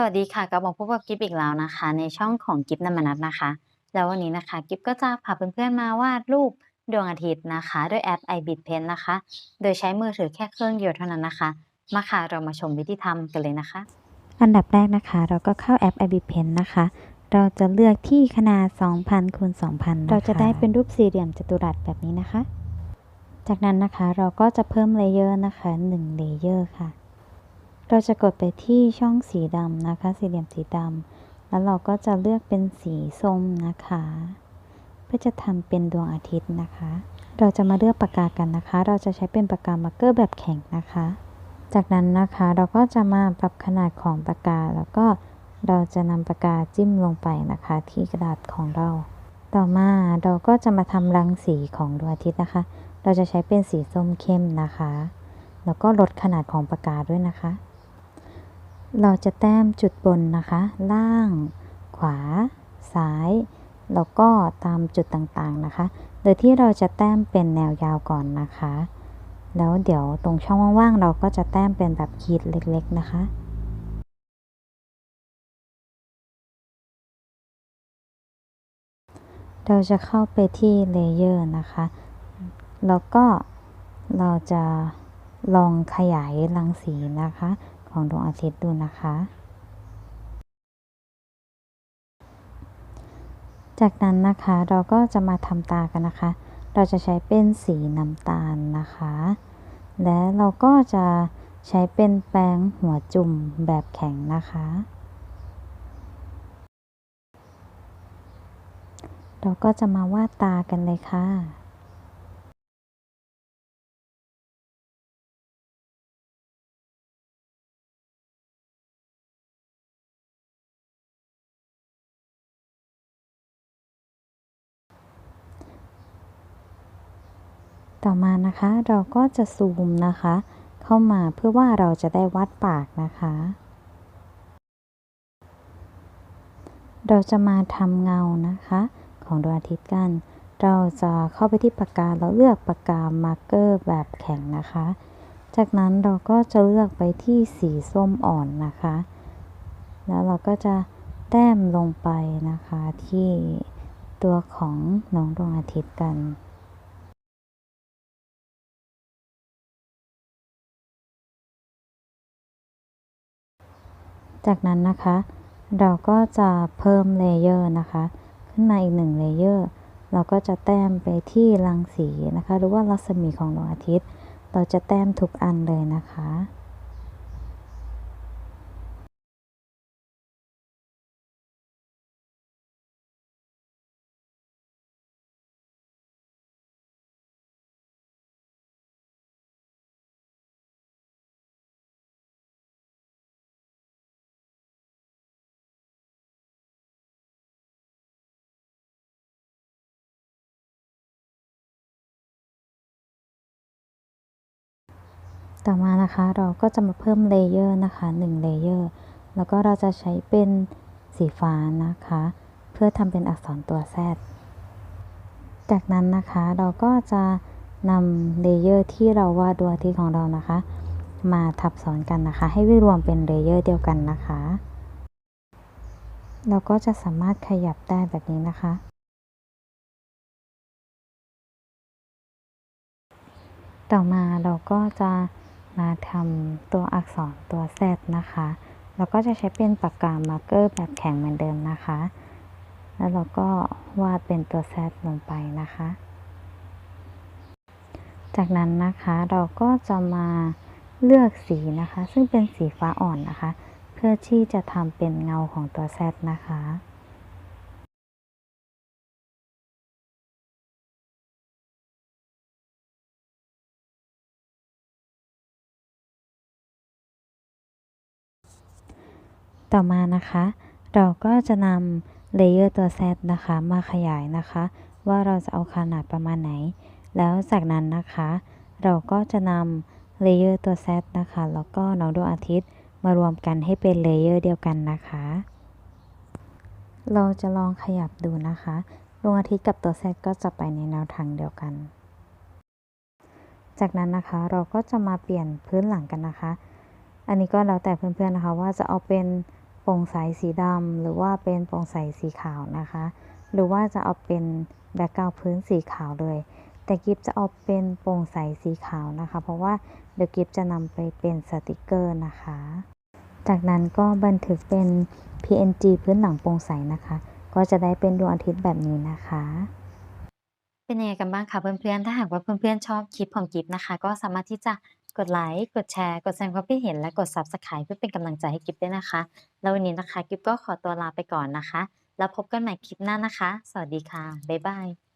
สวัสดีค่ะกลับมาพบกับกิ๊บอีกแล้วนะคะ ในช่องของกิ๊บนมนัสนะคะ แล้ววันนี้นะคะกิ๊บก็จะพาเพื่อนๆมาวาดรูปดวงอาทิตย์นะคะ ด้วยแอป iBit Pen นะคะ โดยใช้มือถือแค่เครื่องเดียวเท่านั้นนะคะ มาค่ะเรามาชมวิธีทำกันเลยนะคะ อันดับแรกนะคะ เราก็เข้าแอป i b p e n นะคะ เราจะเลือกที่ขนาด 2,000คูณ2,000นะคะเราจะได้เป็นรูปสี่เหลี่ยมจัตุรัสแบบนี้นะคะ จากนั้นนะคะเราก็จะเพิ่มเลเยอร์นะคะ1เลเยอร์ค่ะ เราจะกดไปที่ช่องสีดำนะคะ สี่เหลี่ยมสีดำแล้วเราก็จะเลือกเป็นสีส้มนะคะ เพื่อจะทำเป็นดวงอาทิตย์นะคะ เราจะมาเลือกปากกากันนะคะ เราจะใช้เป็นปากกามาร์กเกอร์แบบแข็งนะคะ จากนั้นนะคะเราก็จะมาปรับขนาดของปากกา แล้วก็เราจะนำปากกาจิ้มลงไปนะคะ ที่กระดาษของเรา ต่อมาเราก็จะมาทำรังสีของดวงอาทิตย์นะคะ เราจะใช้เป็นสีส้มเข้มนะคะ แล้วก็ลดขนาดของปากกาด้วยนะคะ เราจะแต้มจุดบนนะคะ ล่าง ขวา ซ้าย แล้วก็ตามจุดต่างๆนะคะ โดยที่เราจะแต้มเป็นแนวยาวก่อนนะคะ แล้วเดี๋ยวตรงช่องว่างๆ เราก็จะแต้มเป็นแบบขีดเล็กๆนะคะเราจะเข้าไปที่เลเยอร์นะคะ แล้วก็เราจะลองขยายรังสีนะคะ ของดวงอาทิตย์ดูนะคะ จากนั้นนะคะเราก็จะมาทำตากันนะคะ เราจะใช้เป็นสีน้ำตาลนะคะ และเราก็จะใช้เป็นแปรงหัวจุ่มแบบแข็งนะคะ เราก็จะมาวาดตากันเลยค่ะ ต่อมานะคะเราก็จะซูมนะคะ เข้ามาเพื่อว่าเราจะได้วัดปากนะคะ เราจะมาทำเงานะคะ ของดวงอาทิตย์กัน เราจะเข้าไปที่ปากกาแล้วเลือกปากกามาร์กเกอร์แบบแข็งนะคะ จากนั้นเราก็จะเลือกไปที่สีส้มอ่อนนะคะ แล้วเราก็จะแต้มลงไปนะคะที่ตัวของน้องดวงอาทิตย์กัน จากนั้นนะคะ เราก็จะเพิ่มเลเยอร์นะคะ ขึ้นมาอีกหนึ่งเลเยอร์เราก็จะแต้มไปที่รังสีนะคะ หรือว่ารัศมีของดวงอาทิตย์ เราจะแต้มทุกอันเลยนะคะ ต่อมานะคะเราก็จะมาเพิ่มเลเยอร์นะคะ1เลเยอร์แล้วก็เราจะใช้เป็นสีฟ้านะคะ เพื่อทำเป็นอักษรตัว Z จากนั้นนะคะเราก็จะนำเลเยอร์ที่เราวาดดวงอาทิตย์ของเรานะคะ มาทับซ้อนกันนะคะ ให้รวมเป็นเลเยอร์เดียวกันนะคะ เราก็จะสามารถขยับได้แบบนี้นะคะ ต่อมาเราก็จะ มาทำตัวอักษรตัว Z นะคะเราก็จะใช้เป็นปากกามาร์กเกอร์แบบแข็งเหมือนเดิมนะคะ แล้วเราก็วาดเป็นตัว Z ลงไปนะคะ จากนั้นนะคะเราก็จะมาเลือกสีนะคะ ซึ่งเป็นสีฟ้าอ่อนนะคะ เพื่อที่จะทำเป็นเงาของตัว Z นะคะ ต่อมานะคะ เราก็จะนำเลเยอร์ตัว Z นะคะมาขยายนะคะ ว่าเราจะเอาขนาดประมาณไหน แล้วจากนั้นนะคะ เราก็จะนำเลเยอร์ตัว Z นะคะ แล้วก็น้องดวงอาทิตย์มารวมกันให้เป็นเลเยอร์เดียวกันนะคะ เราจะลองขยับดูนะคะดวงอาทิตย์กับตัว Z ก็จะไปในแนวทางเดียวกัน จากนั้นนะคะเราก็จะมาเปลี่ยนพื้นหลังกันนะคะ อันนี้ก็แล้วแต่เพื่อนๆนะคะว่าจะเอาเป็น ปร่งใสสีดำหรือว่าเป็นโปร่งใสสีขาวนะคะ หรือว่าจะเอาเป็นแบ็กกราวพื้นสีขาวเลย แต่กิฟจะเอาเป็นโปร่งใสสีขาวนะคะ เพราะว่าเดี๋ยวกิฟจะนำไปเป็นสติกเกอร์นะคะ จากนั้นก็บันทึกเป็น PNG พื้นหลังโปร่งใสนะคะ ก็จะได้เป็นดวงอาทิตย์แบบนี้นะคะ เป็นยังไงกันบ้างคะเพื่อนๆ ถ้าหากว่าเพื่อนๆชอบคลิปของกิฟนะคะ ก็สามารถที่จะ กดไลค์ กดแชร์ กดแสดงความคิดเห็น และกด Subscribe เพื่อเป็นกำลังใจให้กิฟด้วยนะคะ แล้ววันนี้นะคะกิฟก็ขอตัวลาไปก่อนนะคะ แล้วพบกันใหม่คลิปหน้านะคะ สวัสดีค่ะ บ๊ายบาย